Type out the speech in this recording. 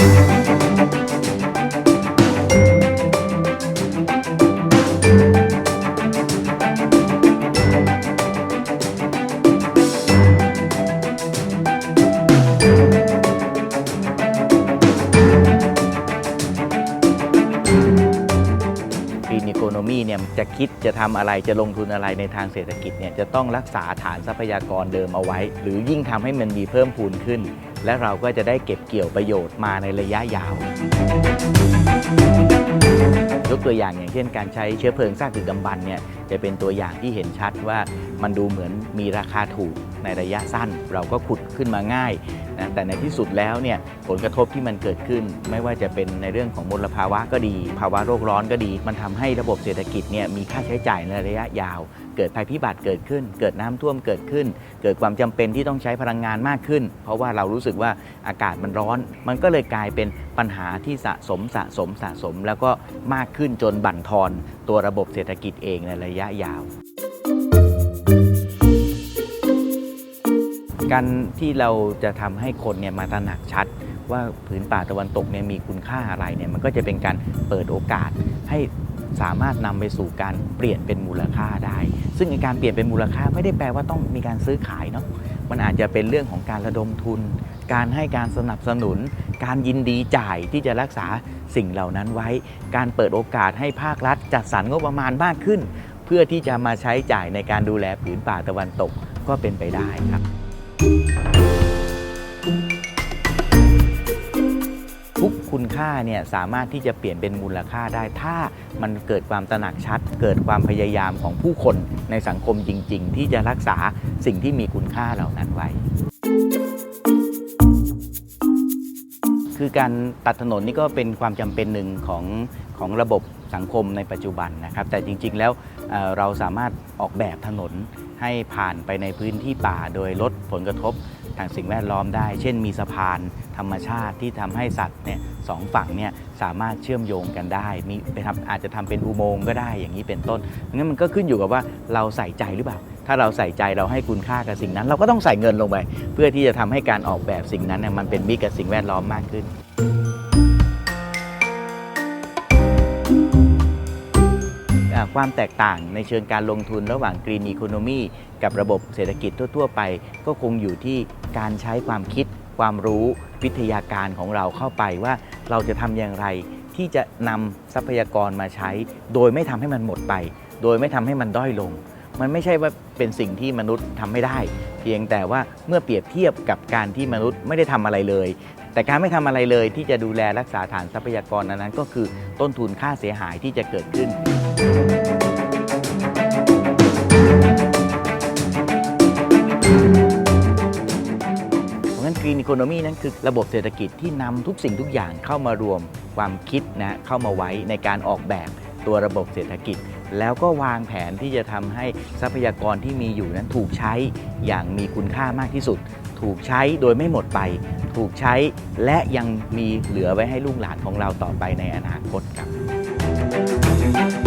ฟีดีโคโนมีเนี่ยจะคิดจะทำอะไรจะลงทุนอะไรในทางเศรษฐกิจเนี่ยจะต้องรักษาฐานทรัพยากรเดิมเอาไว้ หรือยิ่งทำให้มันมีเพิ่มพูนขึ้น และเราก็จะได้เก็บเกี่ยวประโยชน์มาในระยะยาว ยกตัวอย่างอย่างเช่นการใช้เชื้อเพลิงสร้างถึกดำบันเนี่ยจะเป็นตัวอย่างที่เห็นชัดว่า มันดูเหมือนมีราคาถูกในระยะสั้น เราก็ขุดขึ้นมาง่ายนะแต่ในที่สุดแล้วเนี่ยผลกระทบที่มันเกิดขึ้น ไม่ว่าจะเป็นในเรื่องของมลภาวะก็ดี ภาวะโลกร้อนก็ดี มันทำให้ระบบเศรษฐกิจเนี่ยมีค่าใช้จ่ายในระยะยาว เกิดภัยพิบัติเกิดขึ้น เกิดน้ำท่วมเกิดขึ้น เกิดความจำเป็นที่ต้องใช้พลังงานมากขึ้น เพราะว่าเรารู้สึกว่าอากาศมันร้อน มันก็เลยกลายเป็นปัญหาที่สะสมสะสมสะสม แล้วก็มากขึ้นจนบั่นทอนตัวระบบเศรษฐกิจเองในระยะยาว การที่เราจะทำให้คนเนี่ยมาตระหนักชัด ว่าผืนป่าตะวันตกเนี่ยมีคุณค่าอะไรเนี่ยมันก็จะเป็นการเปิดโอกาสให้สามารถนำไปสู่การเปลี่ยนเป็นมูลค่าได้ ซึ่งการเปลี่ยนเป็นมูลค่าไม่ได้แปลว่าต้องมีการซื้อขายเนาะมันอาจจะเป็นเรื่องของการระดมทุน การให้การสนับสนุน การยินดีจ่ายที่จะรักษาสิ่งเหล่านั้นไว้ การเปิดโอกาสให้ภาครัฐ จัดสรรงบประมาณมากขึ้น เพื่อที่จะมาใช้จ่ายในการดูแลผืนป่าตะวันตกก็เป็นไปได้ครับ ทุกคุณค่าเนี่ยสามารถที่จะเปลี่ยนเป็นมูลค่าได้ ถ้ามันเกิดความตระหนักชัด เกิดความพยายามของผู้คนในสังคมจริง ๆ ที่จะรักษาสิ่งที่มีคุณค่าเหล่านั้นไว้ คือการตัดถนนนี่ก็เป็นความจำเป็นหนึ่งของของระบบสังคมในปัจจุบันนะครับ แต่จริง ๆ แล้วเเราสามารถออกแบบถนน ให้ผ่านไปในพื้นที่ป่าโดยลดผลกระทบทางสิ่งแวดล้อมได้ เช่นมีสะพานธรรมชาติที่ทำให้สัตว์เนี่ยสองฝั่งเนี่ยสามารถเชื่อมโยงกันได้ มีไปทำอาจจะทำเป็นอุโมงค์ก็ได้อย่างนี้เป็นต้นงั้นมันก็ขึ้นอยู่กับว่าเราใส่ใจหรือเปล่า ถ้าเราใส่ใจเราให้คุณค่ากับสิ่งนั้น เราก็ต้องใส่เงินลงไป เพื่อที่จะทำให้การออกแบบสิ่งนั้นเนี่ยมันเป็นมิตรกับสิ่งแวดล้อมมากขึ้น ความแตกต่างในเชิงการลงทุนระหว่าง Green Economy กับระบบเศรษฐกิจทั่ว ๆ ไป ก็คงอยู่ที่การใช้ความคิด ความรู้วิทยาการของเราเข้าไปว่าเราจะทำอย่างไร ที่จะนำทรัพยากรมาใช้ โดยไม่ทำให้มันหมดไป โดยไม่ทำให้มันด้อยลง มันไม่ใช่ว่าเป็นสิ่งที่มนุษย์ทำไม่ได้ เพียงแต่ว่าเมื่อเปรียบเทียบกับการที่มนุษย์ไม่ได้ทำอะไรเลยแต่การไม่ทำอะไรเลยที่จะดูแลรักษาฐานทรัพยากรนั้นก็คือต้นทุนค่าเสียหายที่จะเกิดขึ้น เพราะงั้น Green Economy นั้นคือระบบเศรษฐกิจที่นำทุกสิ่งทุกอย่างเข้ามารวมความคิดนะเข้ามาไว้ในการออกแบบตัวระบบเศรษฐกิจ แล้วก็วางแผนที่จะทำให้ทรัพยากรที่มีอยู่นั้นถูกใช้อย่างมีคุณค่ามากที่สุด ถูกใช้โดยไม่หมดไป ถูกใช้และยังมีเหลือไว้ให้ลูกหลานของเราต่อไปในอนาคตครับ